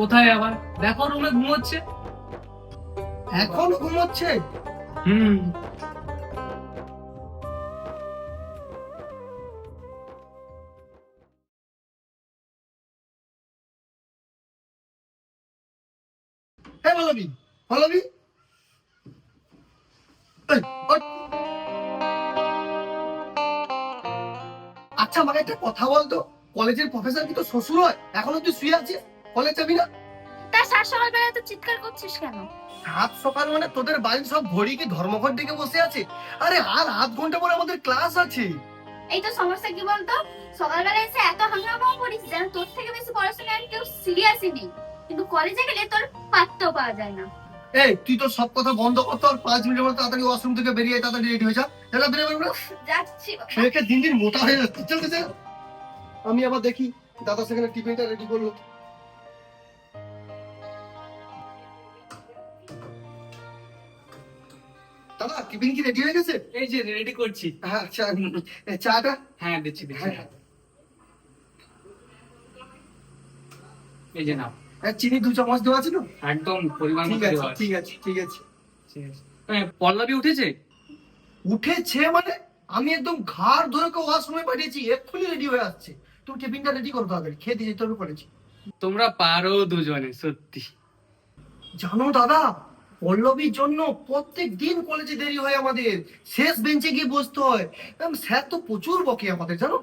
কোথায় আবার? দেখো রুমে ঘুমোচ্ছে। এখন ঘুমোচ্ছে? হুম। হ্যাঁ আচ্ছা আমাকে একটা কথা বলতো? কলেজের প্রফেসর কি তো শ্বশুর হয় এখনও তুই শুয়ে আছিস? কলেজ যাবি না? তা সাত সকালবেলা তো চিৎকার করছিস কেন? সাত সকাল মানে তোদের বাড়ির সব ঘড়ি কি ধর্মঘট দিকে বসে আছে? আরে আর আধ ঘণ্টা পরে আমাদের ক্লাস আছে। এই তো সমস্যা কি বলতো? সকালবেলা এসে এত হাঙ্গামাও করিস যেন তোর থেকে বেশি পড়াশোনা আর কেউ সিরিয়াসই নেই। কিন্তু কলেজে গেলে তোর পাত্তাও পাওয়া যায় না। এই তুই তো সব কথা বন্ধ করতো আর পাঁচ মিনিটের মধ্যে তাড়াতাড়ি ওয়াশরুম থেকে বেরিয়ে তাড়াতাড়ি রেডি হয়ে যা। বেরিয়ে বেরোবে না যাচ্ছি বাবা। দিন দিন মোটা হয়ে যাচ্ছে। চল চল আমি আবার দেখি দাদা সেখানে টিফিনটা রেডি করল। দাদা টিফিন কি রেডি হয়ে গেছে? এই যে রেডি করছি। আচ্ছা চাটা? হ্যাঁ দিচ্ছি দিচ্ছি। হ্যাঁ হ্যাঁ। এই যে নাও। চিনি দু চামচ দেওয়া আছে তো? একদম পরিমাণ ঠিক আছে ঠিক আছে ঠিক আছে। পল্লবী উঠেছে? উঠেছে মানে আমি একদম ঘাড় ধরে কে ওয়াশরুমে পাঠিয়েছি এক্ষুনি রেডি হয়ে আসছে। তুমি টিফিনটা রেডি করো তাড়াতাড়ি খেয়ে দিয়ে যেতে হবে করেছি তোমরা পারো দুজনে সত্যি। জানো দাদা পল্লবীর জন্য প্রত্যেক দিন কলেজে দেরি হয় আমাদের। শেষ বেঞ্চে গিয়ে বসতে হয়। ম্যাম স্যার তো প্রচুর বকে আমাদের জানো?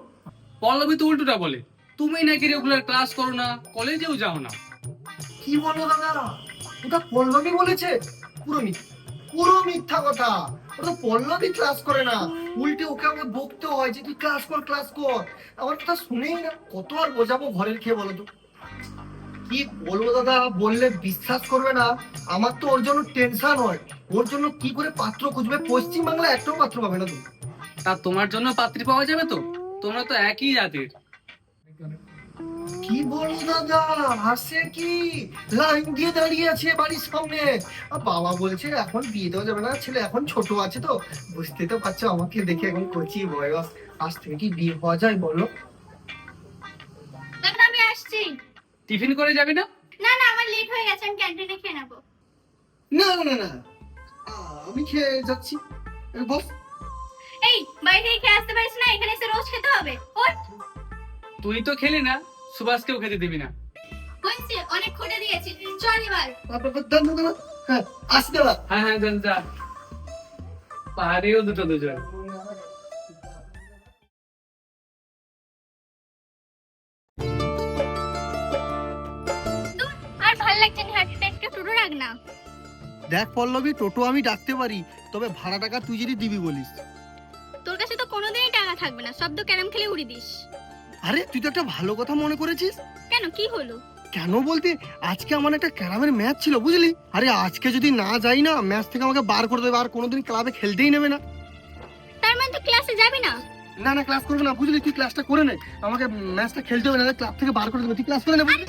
পল্লবী তো উল্টোটা বলে। তুমি নাকি রেগুলার ক্লাস করো না কলেজেও যাও না। কি বলো দাদা ওটা পল্লবী বলেছে। পুরো মিথ্যা। পুরো মিথ্যা কথা। ওটা পল্লবী ক্লাস করে না। উল্টে ওকে আমাকে বকতে হয় যে তুই ক্লাস কর ক্লাস কর। আমার কথা শুনেই না কত আর বোঝাবো ঘরের খেয়ে বলো তো? কি বলব দাদা? বললে বিশ্বাস করবে না। আমার তো ওর জন্য টেনশন হয়। ওর জন্য কি করে পাত্র খুঁজবে? পশ্চিম বাংলা একটাও পাত্র পাবে না তুমি তা তোমার জন্য পাত্রী পাওয়া যাবে তো? তোমরা তো একই জাতের। কি বলো দাদা? হাসে কি? লাইন দিয়ে দাঁড়িয়ে আছে বাড়ির সামনে। আর বাবা বলছে এখন বিয়ে দেওয়া যাবে না। ছেলে এখন ছোট আছে তো। বুঝতে তো পারছ আমাকে দেখে এখন কচি বয়স। আজ থেকে কি বিয়ে হওয়া যায় বলো? আমি আসছি। টিফিন করে যাবি না? না না আমার লেট হয়ে গেছে আমি ক্যান্টিনে খেয়ে নেব। না না না আমি খেয়ে যাচ্ছি। বস। এই বাইরে খেয়ে আসতে পারিস না এখানে এসে রোজ খেতে হবে। ওঠ। তুই তো খেলি না সুভাষকেও খেতে দিবি না। হয়েছে অনেক খুঁটে দিয়েছি। চল এবার। হ্যাঁ আসি দাদা হ্যাঁ হ্যাঁ যা পারেও দুটো দুজন। না। দেখ পল্লবী টোটো আমি ডাকতে পারি তবে ভাড়া টাকা তুই যদি দিবি বলিস। তোর কাছে তো কোনোদিনই টাকা থাকবে না সব তো ক্যারাম খেলে উড়ি দিস। আরে তুই তো একটা ভালো কথা মনে করেছিস। কেন কি হলো? কেন বলতে আজকে আমার একটা ক্যারামের ম্যাচ ছিল বুঝলি? আরে আজকে যদি না যাই না ম্যাচ থেকে আমাকে বার করে দেবে আর কোনোদিন ক্লাবে খেলতেই নেবে না। তার মানে তুই ক্লাসে যাবি না? না না ক্লাস করবে না বুঝলি? তুই ক্লাসটা করে নে। আমাকে ম্যাচটা খেলতে হবে না ক্লাব থেকে বার করে দেবে তুই ক্লাস করে নে বুঝলি?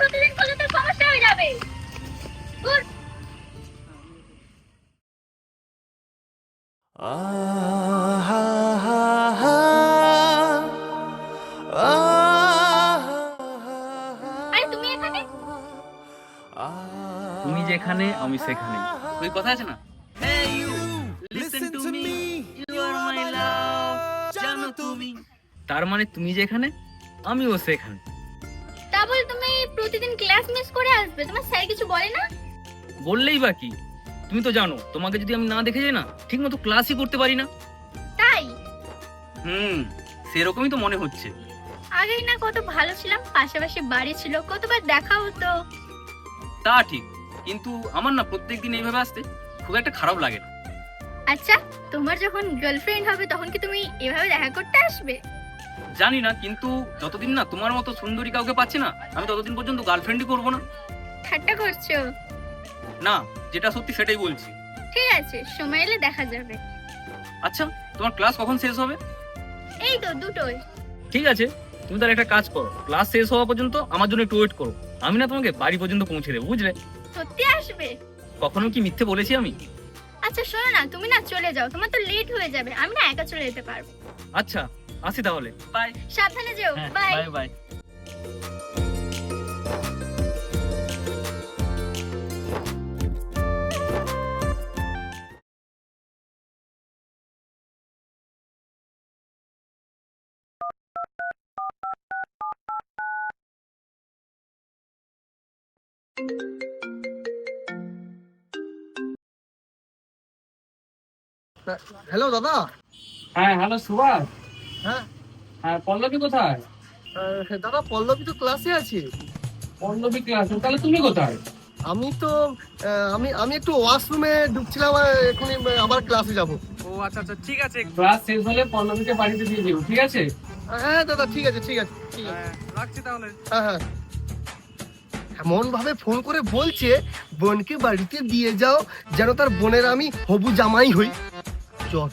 প্রতিদিন করলে তোর সমস্যা হয়ে যাবে। আরে তুমি এখানে? তুমি যেখানে আমি সেখানে। ওই কথা আছে না? তার মানে তুমি যেখানে আমিও সেখানে। তা বলে তুমি প্রতিদিন ক্লাস মিস করে আসবে? তোমার স্যার কিছু বলে না? বললেই বা কি? তুমি তো জানো তোমাকে যদি আমি না দেখে যাই না ঠিক মতো ক্লাসই করতে পারি না। তাই? হুম সেরকমই তো মনে হচ্ছে। আগেই না কত ভালো ছিলাম পাশাপাশি বাড়ি ছিল কতবার দেখা হতো। তা ঠিক কিন্তু আমার না প্রত্যেকদিন এইভাবে আসতে খুব একটা খারাপ লাগে না। আচ্ছা তোমার যখন গার্লফ্রেন্ড হবে তখন কি তুমি এভাবে দেখা করতে আসবে? জানি না কিন্তু যতদিন না তোমার মতো সুন্দরী কাউকে পাচ্ছি না আমি ততদিন পর্যন্ত গার্লফ্রেন্ডই করব না। ঠাট্টা করছ? না যেটা সত্যি সেটাই বলছি। ঠিক আছে সময় এলে দেখা যাবে। আচ্ছা তোমার ক্লাস কখন শেষ হবে? এই তো দুটোই। ঠিক আছে তুমি তার একটা কাজ করো ক্লাস শেষ হওয়া পর্যন্ত আমার জন্য একটু ওয়েট করো। আমি না তোমাকে বাড়ি পর্যন্ত পৌঁছে দেবো বুঝলে? সত্যি আসবে? কখনো কি মিথ্যে বলেছি আমি? আচ্ছা শোনো না তুমি না চলে যাও তোমার তো লেট হয়ে যাবে আমি না একা চলে যেতে পারব। আচ্ছা আসি তাহলে। বাই সাবধানে যেও বাই বাই বাই হ্যালো দাদা? হ্যাঁ হ্যালো সুভাষ। হ্যাঁ। হ্যাঁ পল্লবী কোথায়? দাদা পল্লবী তো ক্লাসে আছে। পল্লবী ক্লাস তাহলে তুমি কোথায়? আমি তো আমি আমি একটু ওয়াশরুমে ঢুকছিলাম আর এখনই আবার ক্লাসে যাব। ও আচ্ছা আচ্ছা ঠিক আছে। ক্লাস শেষ হলে পল্লবীকে বাড়িতে দিয়ে দিও ঠিক আছে? হ্যাঁ দাদা ঠিক আছে ঠিক আছে ঠিক আছে। রাখছি তাহলে। হ্যাঁ হ্যাঁ। এমন ভাবে ফোন করে বলছে বোনকে বাড়িতে দিয়ে যাও যেন তার বোনের আমি হবু জামাই হই। সব।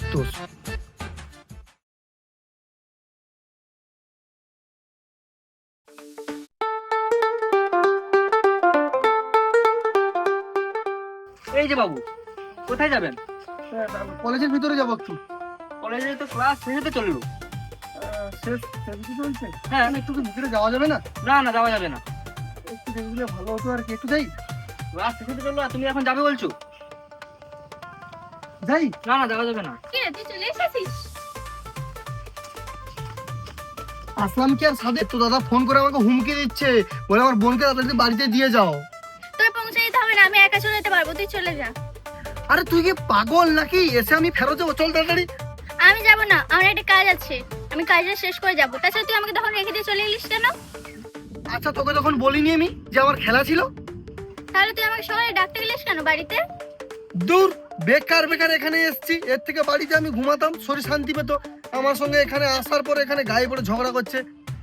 এই যে বাবু কোথায় যাবেন? হ্যাঁ, কলেজের ভিতরে যাব একটু। কলেজে তো ক্লাস শেষ হতে চলল। শেষ চলছে? হ্যাঁ। একটু ভিতরে যাওয়া যাবে না? না না যাওয়া যাবে না। একটু দেখে দিলে ভালো হতো আর কি একটু যাই ক্লাস শেষ হতে চলল আর তুমি এখন যাবে বলছো? যাই। না না যাওয়া যাবে না। কি তুই চলে এসেছিস? আসলাম কি আর সাদে তো দাদা ফোন করে আমাকে হুমকি দিচ্ছে। বলে আমার বোনকে তাড়াতাড়ি বাড়িতে দিয়ে যাও। তোর পৌঁছে দিতে হবে না আমি একা চলে যেতে পারব তুই চলে যা। আরে তুই কি পাগল নাকি? এসে আমি ফেরত যাব চল তাড়াতাড়ি। আমি যাব না আমার একটা কাজ আছে। আমি কাজটা শেষ করে যাব। তাছাড়া তুই আমাকে তখন রেখে দিয়ে চলে এলিস কেন? আচ্ছা তোকে তখন বলিনি আমি যে আমার খেলা ছিল? তাহলে তুই আমাকে সকালে ডাকতে গেলিস কেন বাড়িতে? দূর। বেকার বেকার এখানে এসেছি। এর থেকে বাড়িতে আমি ঘুমাতাম শরীর শান্তি পেতো। আমার সঙ্গে এখানে আসার পর এখানে গায়ে পড়ে ঝগড়া করছে।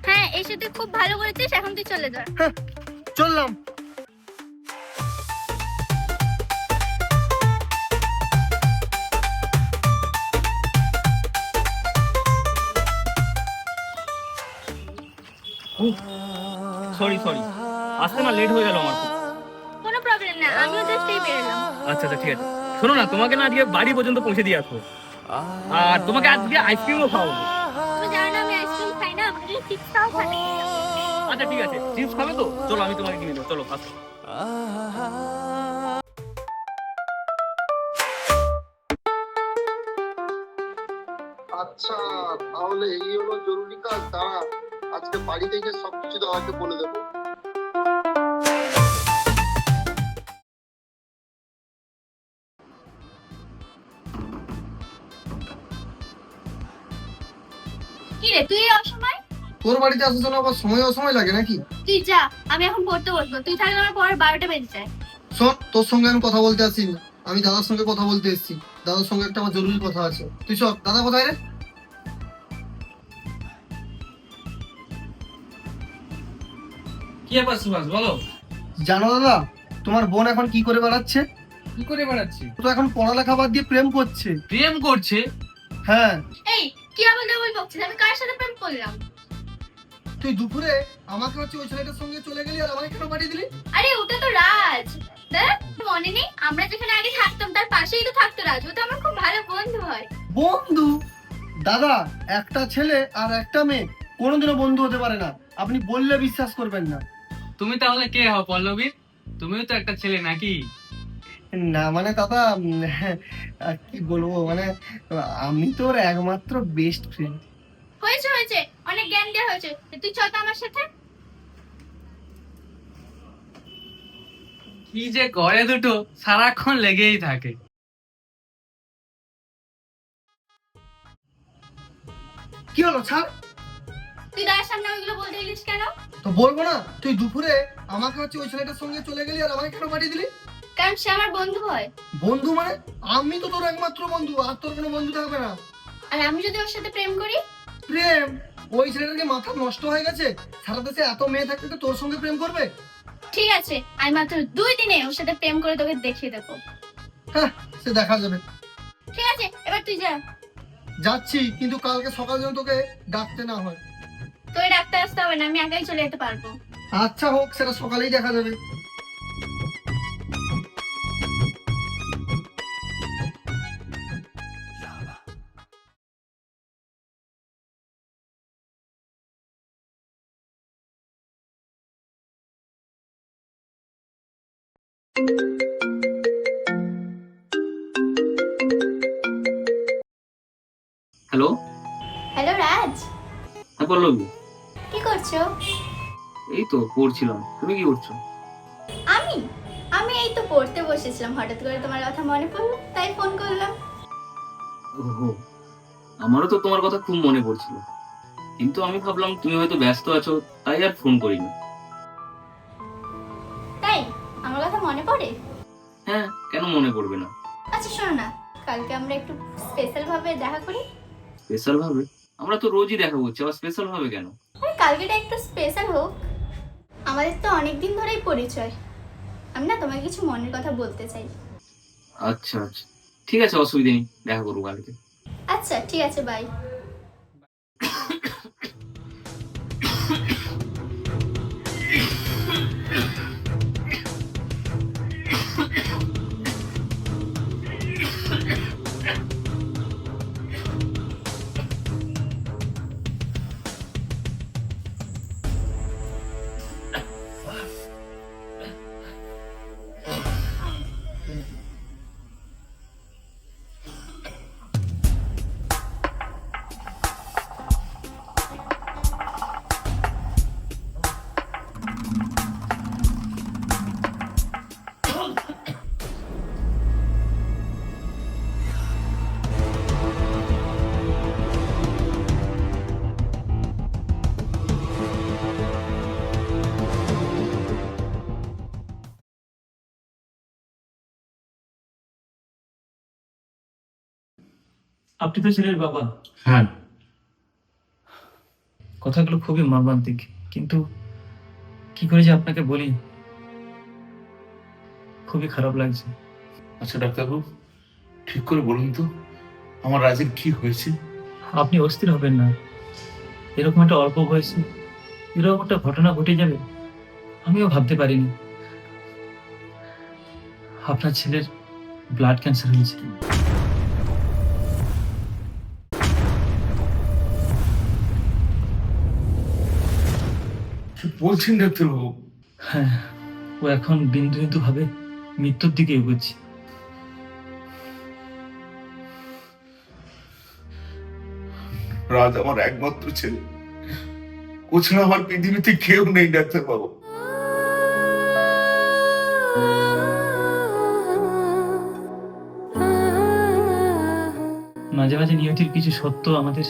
হ্যাঁ এসে তুই খুব ভালো করেছিস এখন তুই চলে যা। হ্যাঁ, চললাম। সরি সরি আসতে না লেট হয়ে গেল আমার। কোনো প্রবলেম না আমিও জাস্ট এই বেরোলাম। আচ্ছা আচ্ছা ঠিক আছে। শোনো না তোমাকে না আজকে বাড়ি পর্যন্ত পৌঁছে দিয়ে আসব। আর তোমাকে আজকে আইসক্রিমও খাওয়াবো। তুমি জানো না আমি আইসক্রিম খাই না আমার জন্য চিপস খাও ভালো আচ্ছা ঠিক আছে। চিপস খাবে তো? চলো আমি তোমাকে কিনে দেবো। চলো আসো। আচ্ছা তাহলে এই হলো জরুরি কাজ। দাঁড়া আজকে বাড়ি থেকে সবকিছু দাদাকে বলে দেবো। তুই অসময়? তোর বাড়িতে আসার জন্য আবার সময় অসময় লাগে নাকি? তুই যা আমি এখন পড়তে বসবো। তুই থাকলে আমার পরে বারোটা বেজে যায়। শোন তোর সঙ্গে আমি কথা বলতে আসি আমি দাদার সঙ্গে কথা বলতে এসেছি। দাদার সঙ্গে একটা আমার জরুরি কথা আছে। তুই সব দাদা কোথায় রে? কি ব্যাপার সুভাষ বলো? জানো দাদা তোমার বোন এখন কি করে বেড়াচ্ছে? কি করে বেড়াচ্ছি? ও তো এখন পড়ালেখা বাদ দিয়ে প্রেম করছে। প্রেম করছে? হ্যাঁ। এই কি আবার ডাবল বকছিস আমি কার সাথে প্রেম করলাম? তুই দুপুরে আমাকে হচ্ছে ওই ছেলেটার সঙ্গে চলে গেলি আর আমাকে কেন পাঠিয়ে দিলি? আরে ওটা তো রাজ। দেখ মনে নেই আমরা যেখানে আগে থাকতাম তার পাশেই তো থাকতো রাজ। ও তো আমার খুব ভালো বন্ধু হয়। বন্ধু? দাদা একটা ছেলে আর একটা মেয়ে কোনোদিনও বন্ধু হতে পারে না। আপনি বললে বিশ্বাস করবেন না। তুমি তাহলে কে হও পল্লবীর তুমিও তো একটা ছেলে নাকি? না মানে দাদা কি বলব মানে আমি তোর একমাত্র বেস্ট ফ্রেন্ড হয়েছে হয়েছে অনেক জ্ঞান দেওয়া হয়েছে। তুই চল তো আমার সাথে। কি যে করে দুটো সারাক্ষণ লেগেই থাকে। কি হলো ছাড়। তুই দাঁড়ার সামনে ওইগুলো বলতে গেলিস কেন? তো বলব না তুই দুপুরে আমাকে হচ্ছে ওই ছেলেটার সঙ্গে চলে গেলি আর আমাকে কেন পাঠিয়ে দিলি? কারণ সে আমার বন্ধু হয়। বন্ধু মানে? আমি তো তোর একমাত্র বন্ধু আর তোর কোনো বন্ধু থাকবে না। আর আমি যদি ওর সাথে প্রেম করি? প্রেম? ওই ছেলেটার কি মাথা নষ্ট হয়ে গেছে? সারা দেশে এত মেয়ে থাকতে তো তোর সঙ্গে প্রেম করবে? ঠিক আছে আমি মাত্র দুই দিনে ওর সাথে প্রেম করে তোকে দেখিয়ে দেবো। হ্যাঁ সে দেখা যাবে। ঠিক আছে এবার তুই যা। যাচ্ছি কিন্তু কালকে সকাল যেন তোকে ডাকতে না হয়। তোকে ডাক্তার আসতে হবে না আমি একাই চলে যেতে পারব। আচ্ছা হোক সেটা সকালেই দেখা যাবে। হ্যালো? হ্যালো রাজ। হ্যাঁ পল্লবী কি করছ? এই তো পড়ছিলাম। তুমি কি করছ? আমি? আমি এই তো পড়তে বসেছিলাম। হঠাৎ করে তোমার কথা মনে পড়ল তাই ফোন করলাম। ওহো আমারও তো তোমার কথা খুব মনে পড়ছিল। কিন্তু আমি ভাবলাম তুমি হয়তো ব্যস্ত আছো তাই আর ফোন করিনি। হ্যাঁ কেন মনে করবে না? আচ্ছা শোনো না। কালকে আমরা একটু স্পেশাল ভাবে দেখা করি। স্পেশাল ভাবে আমরা তো রোজই দেখা করছি আবার স্পেশাল ভাবে কেন? আরে কালকেটা একটু স্পেশাল হোক। আমাদের তো অনেক দিন ধরেই পরিচয়। আমি না তোমাকে কিছু মনের কথা বলতে চাই। আচ্ছা আচ্ছা। ঠিক আছে অসুবিধা নেই। দেখা করব কালকে। আচ্ছা ঠিক আছে বাই আপনি তো ছেলের বাবা। হ্যাঁ। কথাগুলো খুবই মর্মান্তিক কিন্তু কি করে যে আপনাকে বলি? খুবই খারাপ লাগছে। আচ্ছা ডাক্তারবাবু ঠিক করে বলুন তো আমার রাজের কি হয়েছে? আপনি অস্থির হবেন না। এরকম একটা অল্প বয়সে এরকম একটা ঘটনা ঘটে যাবে আমিও ভাবতে পারিনি। আপনার ছেলের ব্লাড ক্যান্সার হয়েছে কি বলছেন ডাক্তারবাবু? হ্যাঁ ও এখন বিন্দু বিন্দু ভাবে মৃত্যুর দিকে এগোচ্ছে। রাজ আমার একমাত্র ছেলে। ও ছাড়া আমার পৃথিবীতে কেউ নেই ডাক্তারবাবু। মাঝে মাঝে নিয়তির কিছু সত্য আমাদের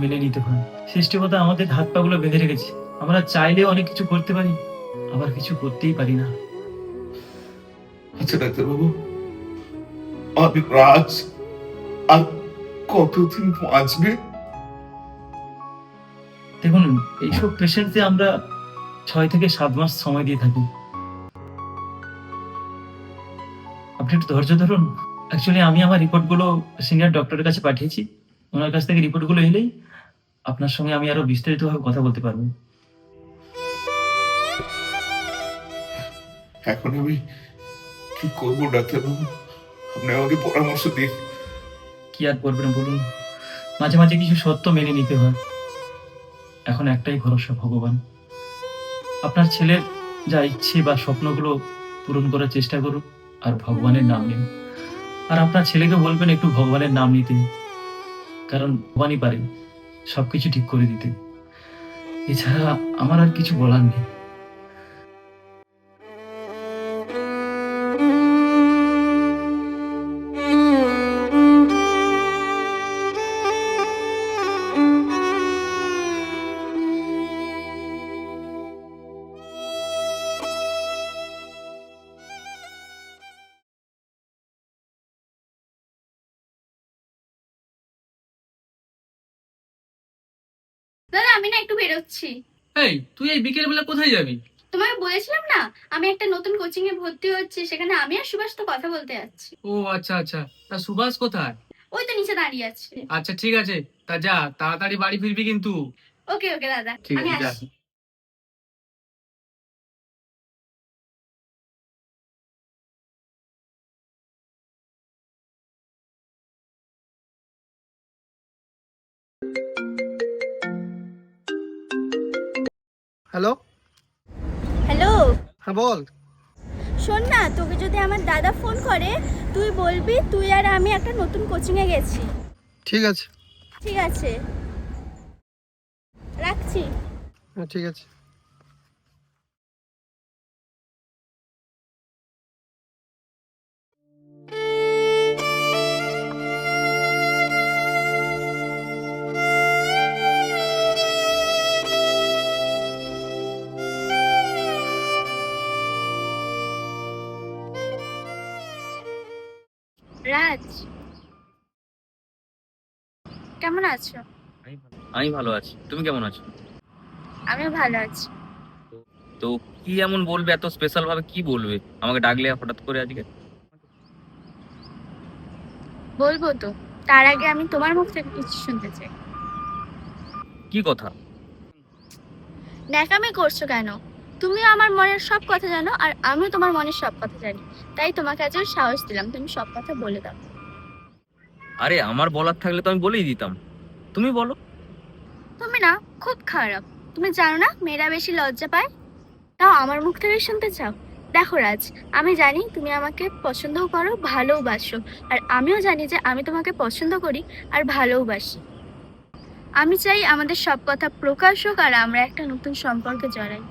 মেনে নিতে হয়। সৃষ্টিকতা আমাদের হাত পাগুলো বেঁধে রেখেছে। আমরা চাইলে অনেক কিছু করতে পারি আবার কিছু করতেই পারি না। আচ্ছা ডাক্তারবাবু আর রাজ আর কতদিন বাঁচবে? দেখুন এইসব পেশেন্টকে আমরা ছয় থেকে সাত মাস সময় দিয়ে থাকি। আপনি একটু ধৈর্য ধরুন। অ্যাকচুয়ালি আমি আমার রিপোর্টগুলো সিনিয়র ডক্টরের কাছে পাঠিয়েছি। ওনার কাছ থেকে রিপোর্টগুলো এলেই আপনার সঙ্গে আমি আরও বিস্তারিতভাবে কথা বলতে পারব। এখন আমি কি করব, ডাক্তারবাবু? আপনি আমাকে পরামর্শ দিন। কি আর করবেন বলুন? মাঝে মাঝে কিছু সত্য মেনে নিতে হয়। এখন একটাই ভরসা, ভগবান। আপনার ছেলের যা ইচ্ছে বা স্বপ্নগুলো পূরণ করার চেষ্টা করুন আর ভগবানের নাম নিন। আর আপনার ছেলেকে বলবেন একটু ভগবানের নাম নিতে, কারণ ভগবানই পারে সবকিছু ঠিক করে দিতে। এছাড়া আমার আর কিছু বলার নেই। বেরোচ্ছি এই তুই এই বিকেল বেলা কোথায় যাবি? তোমাকে বলেছিলাম না আমি একটা নতুন কোচিং এ ভর্তি হচ্ছি সেখানে আমি আর সুভাষ তো কথা বলতে যাচ্ছি। ও আচ্ছা আচ্ছা। তা সুভাষ কোথায়? ওই তো নিচে দাঁড়িয়ে আছে। আচ্ছা ঠিক আছে। তা যা তাড়াতাড়ি বাড়ি ফিরবি কিন্তু। ওকে ওকে দাদা। ঠিক আমি আছে যা। আসছি। হ্যালো? হ্যালো? হ্যাঁ বল। শোন না তোকে যদি আমার দাদা ফোন করে তুই বলবি তুই আর আমি একটা নতুন কোচিংয়ে গেছি। ঠিক আছে। ঠিক আছে। রাখছি। হ্যাঁ ঠিক আছে। কেমন আছো? আমি ভালো আছি। তুমি কেমন আছো? আমিও ভালো আছি। তো কি এমন বলবে? এত স্পেশাল ভাবে কি বলবে? আমাকে ডাকলে হঠাৎ করে আজকে? বলব তো। তার আগে আমি তোমার মুখ থেকে কিছু শুনতে চাই। কি কথা? ন্যাকামি করছ কেন? তুমিও আমার মনের সব কথা জানো আর আমিও তোমার মনের সব কথা জানি। তাই তোমাকে আজ সাহস দিলাম। তুমি সব কথা বলে দাও। আরে আমার বলার থাকলে তো আমি বলেই দিতাম। তুমি বলো। তুমি না খুব খারাপ। তুমি জানো না মেয়েরা বেশি লজ্জা পায়? তাও আমার মুখ থেকে শুনতে চাও? দেখো রাজ আমি জানি তুমি আমাকে পছন্দ করো ভালোবাসো। আর আমিও জানি যে আমি তোমাকে পছন্দ করি আর ভালোবাসি। আমি চাই আমাদের সব কথা প্রকাশ হোক আর আমরা একটা নতুন সম্পর্কে জড়াই।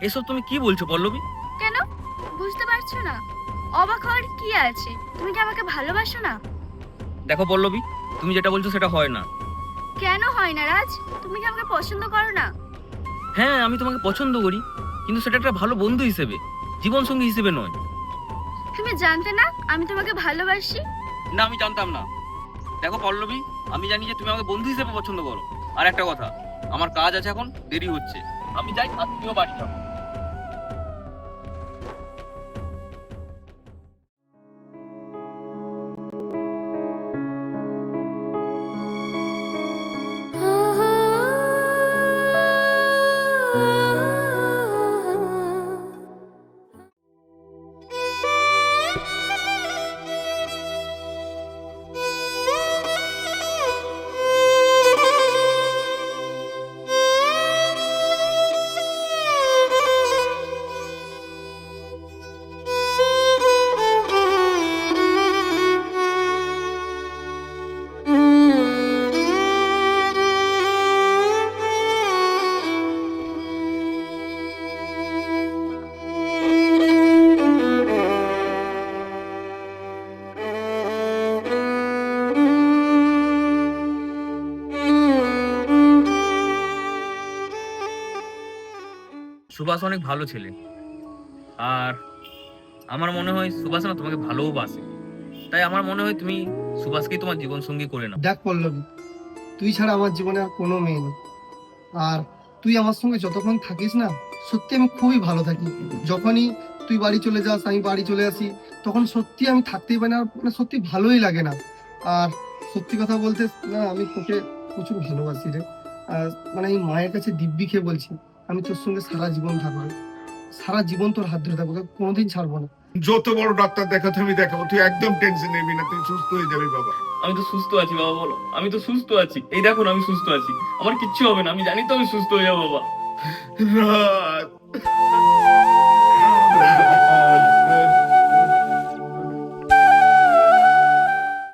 এসব তুমি কি বলছো পল্লবী? কেন? বুঝতে পারছ না। অবাক হওয়ার কি আছে? তুমি কি আমাকে ভালোবাসো না? দেখো পল্লবী তুমি যেটা বলছো সেটা হয় না। কেন হয় না রাজ? তুমি কি আমাকে পছন্দ করো না? হ্যাঁ আমি তোমাকে পছন্দ করি কিন্তু সেটা একটা ভালো বন্ধু হিসেবে জীবন সঙ্গী হিসেবে নয়। তুমি জানতে না আমি তোমাকে ভালোবাসি? না আমি জানতাম না। দেখো পল্লবী আমি জানি যে তুমি আমাকে বন্ধু হিসেবে পছন্দ করো। আর একটা কথা আমার কাজ আছে এখন দেরি হচ্ছে। আমি যাই আর তুমিও বাড়ি যাও। সুভাষ অনেক ভালো ছেলে। আর আমার মনে হয় সুভাষ না তোমাকে ভালোও বাসে। তাই আমার মনে হয় তুমি সুভাষকেই তোমার জীবন সঙ্গী করে নাও। দেখ পল্লবী, তুই ছাড়া আমার জীবনে আর কোনো মেয়ে নেই। আর তুই আমার সঙ্গে যতক্ষণ থাকিস না, সত্যি আমি খুবই ভালো থাকি। যখনই তুই বাড়ি চলে যাস, আমি বাড়ি চলে আসি, তখন সত্যি আমি থাকতেই পারি না মানে সত্যি ভালোই লাগে না। আর সত্যি কথা বলতে না, আমি তোকে প্রচুর ভালোবাসি রে। আর মানে এই মায়ের কাছে দিব্যি খেয়ে বলছি আমি তোর সঙ্গে সারা জীবন থাকব সারা জীবন তোর হাত ধরে থাকব কোনোদিন ছাড়বো না। যত বড় ডাক্তার দেখাতে আমি দেখাবো। তুই একদম টেনশন নিবি না তুই সুস্থ হয়ে যাবি বাবা। আমি তো সুস্থ আছি বাবা বলো। আমি তো সুস্থ আছি। এই দেখো না আমি সুস্থ আছি। আমার কিচ্ছু হবে না আমি জানি তো আমি সুস্থ হয়ে যাব বাবা। রাত।